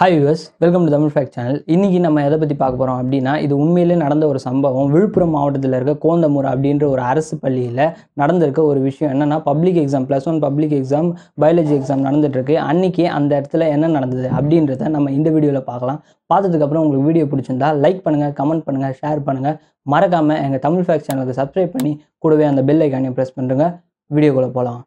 Hi us welcome to Tamil fact channel இன்றைக்கி நம்ம எதை பற்றி பார்க்க போகிறோம் அப்படின்னா இது உண்மையிலே நடந்த ஒரு சம்பவம். விழுப்புரம் மாவட்டத்தில் இருக்க கோந்தமூர் அப்படின்ற ஒரு அரசு பள்ளியில் நடந்திருக்க ஒரு விஷயம் என்னென்னா public exam plus one public exam biology exam நடந்துட்டுருக்கு. அன்றைக்கி அந்த இடத்துல என்ன நடந்தது அப்படின்றத நம்ம இந்த வீடியோவில் பார்க்கலாம். பார்த்ததுக்கப்புறம் உங்களுக்கு வீடியோ பிடிச்சிருந்தா லைக் பண்ணுங்கள் கமெண்ட் பண்ணுங்கள் ஷேர் பண்ணுங்கள் மறக்காமல் எங்கள் தமிழ் ஃபேக்ட் சேனலுக்கு சப்ஸ்கிரைப் பண்ணி கூடவே அந்த பெல் ஐக்கானையும் ப்ரெஸ் பண்ணுறங்க வீடியோக்குள்ளே போகலாம்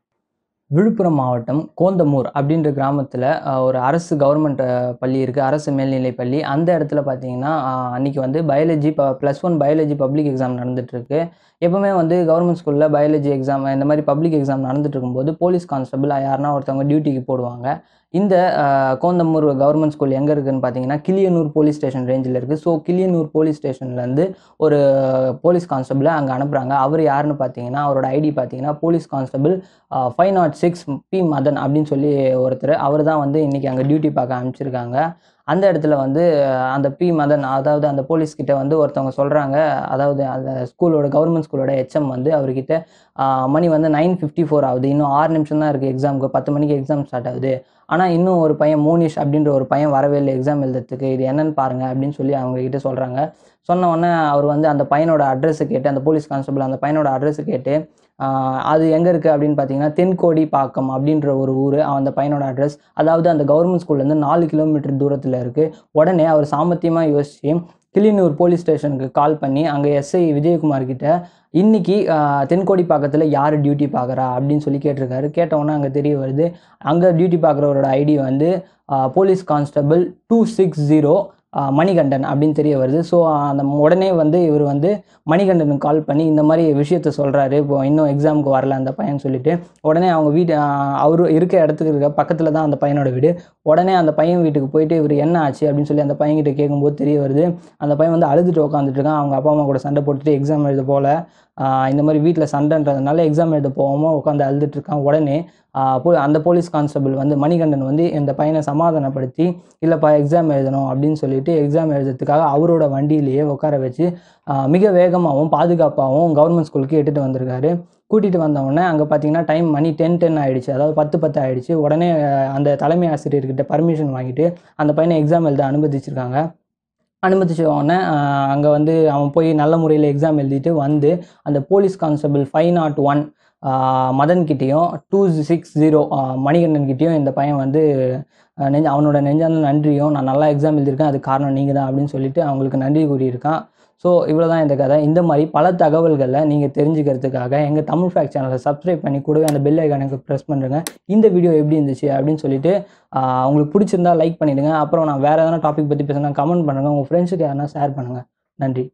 விழுப்புரம் மாவட்டம் கோந்தமூர் அப்படின்ற கிராமத்தில் ஒரு அரசு கவர்மெண்ட் பள்ளி இருக்குது அரசு மேல்நிலை பள்ளி. அந்த இடத்துல பார்த்தீங்கன்னா அன்றைக்கி அன்னைக்கு வந்து பயாலஜி ப plus one biology public exam நடந்துகிட்ருக்கு எப்போவுமே வந்து கவர்மெண்ட் ஸ்கூலில் பயாலஜி எக்ஸாம் இந்த மாதிரி பப்ளிக் எக்ஸாம் நடந்துட்டு இருக்கும்போது போலீஸ் கான்ஸ்டபிள் யாருன்னா ஒருத்தவங்க டியூட்டிக்கு போடுவாங்க. இந்த அஹ், கோந்தமூர் கவர்மெண்ட் ஸ்கூல் எங்கே இருக்குதுன்னு பார்த்தீங்கன்னா கிளியனூர் போலீஸ் ஸ்டேஷன் ரேஞ்சில் இருக்குது ஸோ கிளியனூர் போலீஸ் ஸ்டேஷன்லேருந்து ஒரு போலீஸ் கான்ஸ்டபிளை அங்கே அனுப்புகிறாங்க அவர் யாருன்னு பார்த்தீங்கன்னா அவரோட ஐடி பார்த்தீங்கன்னா police constable five nought six B Madan அப்படின்னு சொல்லி ஒருத்தர். அவர் தான் வந்து இன்றைக்கி அங்கே டியூட்டி பார்க்க அனுப்பிச்சிருக்காங்க. அந்த இடத்துல வந்து அந்த பி மதன் அதாவது அந்த போலீஸ்கிட்ட வந்து ஒருத்தவங்க சொல்கிறாங்க அதாவது அந்த ஸ்கூலோட கவர்மெண்ட் ஸ்கூலோட ஹெச்எம் வந்து அவர்கிட்ட மணி வந்து நைன் ஃபிஃப்டி ஃபோர் ஆகுது. இன்னும் ஆறு நிமிஷம் தான் இருக்குது எக்ஸாமுக்கு பத்து மணிக்கு எக்ஸாம் ஸ்டார்ட் ஆகுது. ஆனால் இன்னும் ஒரு பையன் மோனிஷ் அப்படின்ற ஒரு பையன் வரவே இல்லை எக்ஸாம் எழுதுறதுக்கு. இது என்னன்னு பாருங்கள் அப்படின்னு சொல்லி அவங்க கிட்ட சொல்கிறாங்க சொன்ன உடனே அவர் வந்து அந்த பையனோட அட்ரஸை கேட்டு அந்த போலீஸ் கான்ஸ்டபிள் அந்த பையனோட அட்ரஸை கேட்டு அது எங்கே இருக்குது அப்படின்னு பார்த்தீங்கன்னா தென்கோடி பாக்கம் அப்படின்ற ஒரு ஊர் அந்த பையனோட அட்ரஸ் அதாவது அந்த கவர்மெண்ட் ஸ்கூல்லேருந்து நாலு கிலோமீட்டர் தூரத்தில் இருக்குது உடனே அவர் சாமர்த்தியமாக யோசிச்சு கிளிநூர் போலீஸ் ஸ்டேஷனுக்கு கால் பண்ணி அங்கே எஸ்ஐ விஜயகுமார் கிட்ட இன்னைக்கு தென்கோடி பக்கத்தில் யார் டியூட்டி பார்க்குறா அப்படின்னு சொல்லி கேட்டிருக்காரு. கேட்டவுடனே அங்கே தெரிய வருது அங்கே டியூட்டி பார்க்குறவரோட ஐடி வந்து police constable two six zero Manikandan அப்படின்னு தெரிய வருது. ஸோ அந்த உடனே வந்து இவர் வந்து மணிகண்டனுக்கு கால் பண்ணி இந்த மாதிரி விஷயத்த சொல்கிறாரு இப்போ இன்னும் எக்ஸாமுக்கு வரல அந்த பையன் சொல்லிட்டு. உடனே அவங்க வீட்டு அவர் இருக்க இடத்துக்கு இருக்க பக்கத்தில் தான் அந்த பையனோட வீடு. உடனே அந்த பையன் வீட்டுக்கு போயிட்டு இவர் என்ன ஆச்சு அப்படின்னு சொல்லி அந்த பையன்கிட்ட கேட்கும்போது தெரிய வருது. அந்த பையன் வந்து அழுதுட்டு உட்காந்துட்டு இருக்கான். அவங்க அப்பா அம்மா கூட சண்டை போட்டுட்டு எக்ஸாம் எழுத போல. இந்த மாதிரி வீட்டில் சண்டைன்றதுனால எக்ஸாம் எழுத போகாமல் உட்காந்து அழுதுட்டு இருக்கான். உடனே அந்த போலீஸ் கான்ஸ்டபிள் வந்து மணிகண்டன் வந்து இந்த பையனை சமாதானப்படுத்தி இல்லைப்பா எக்ஸாம் எழுதணும் அப்படின்னு சொல்லிட்டு எக்ஸாம் எழுதுறதுக்காக அவரோட வண்டியிலேயே உட்கார வச்சு மிக வேகமாகவும் பாதுகாப்பாகவும் கவர்மெண்ட் ஸ்கூலுக்கு எடுத்துகிட்டு வந்திருக்காரு. கூட்டிகிட்டு வந்த உடனே அங்கே பார்த்தீங்கன்னா டைம் மணி டென் டென் ஆகிடுச்சு அதாவது பத்து பத்து ஆகிடுச்சு உடனே அந்த தலைமை ஆசிரியர்கிட்ட பர்மிஷன் வாங்கிட்டு அந்த பையனை எக்ஸாம் எழுத அனுமதிச்சிருக்காங்க. அனுமதிச்ச அங்கே வந்து அவன் போய் நல்ல முறையில் எக்ஸாம் எழுதிட்டு வந்து அந்த police constable five nought one மதன்கிட்டேயும் two six zero மணிகண்டன்கிட்டேயும் இந்த பையன் வந்து நெஞ்ச அவனோட நெஞ்சான நன்றியும் நான் நல்லா எக்ஸாம் எழுதியிருக்கேன் அது காரணம் நீங்கள் தான் அப்படின்னு சொல்லிட்டு அவங்களுக்கு நன்றி கூறியிருக்கான். ஸோ இவ்வளோ தான் இந்த கதை. இந்த மாதிரி பல தகவல்களை நீங்கள் தெரிஞ்சுக்கிறதுக்காக எங்கள் தமிழ் ஃபேக்ட் சேனலை சப்ஸ்கிரைப் பண்ணி கூடவே அந்த பெல் ஐக்கானுக்கு ப்ரெஸ் பண்ணுறேங்க இந்த வீடியோ எப்படி இருந்துச்சு அப்படின்னு சொல்லிட்டு உங்களுக்கு பிடிச்சிருந்தா லைக் பண்ணிவிடுங்க அப்புறம் நான் வேறு எதனா டாபிக் பற்றி பேசுனா கமெண்ட் பண்ணுங்கள் உங்கள் ஃப்ரெண்ட்ஸுக்கு யாருன்னா ஷேர் பண்ணுங்கள் நன்றி.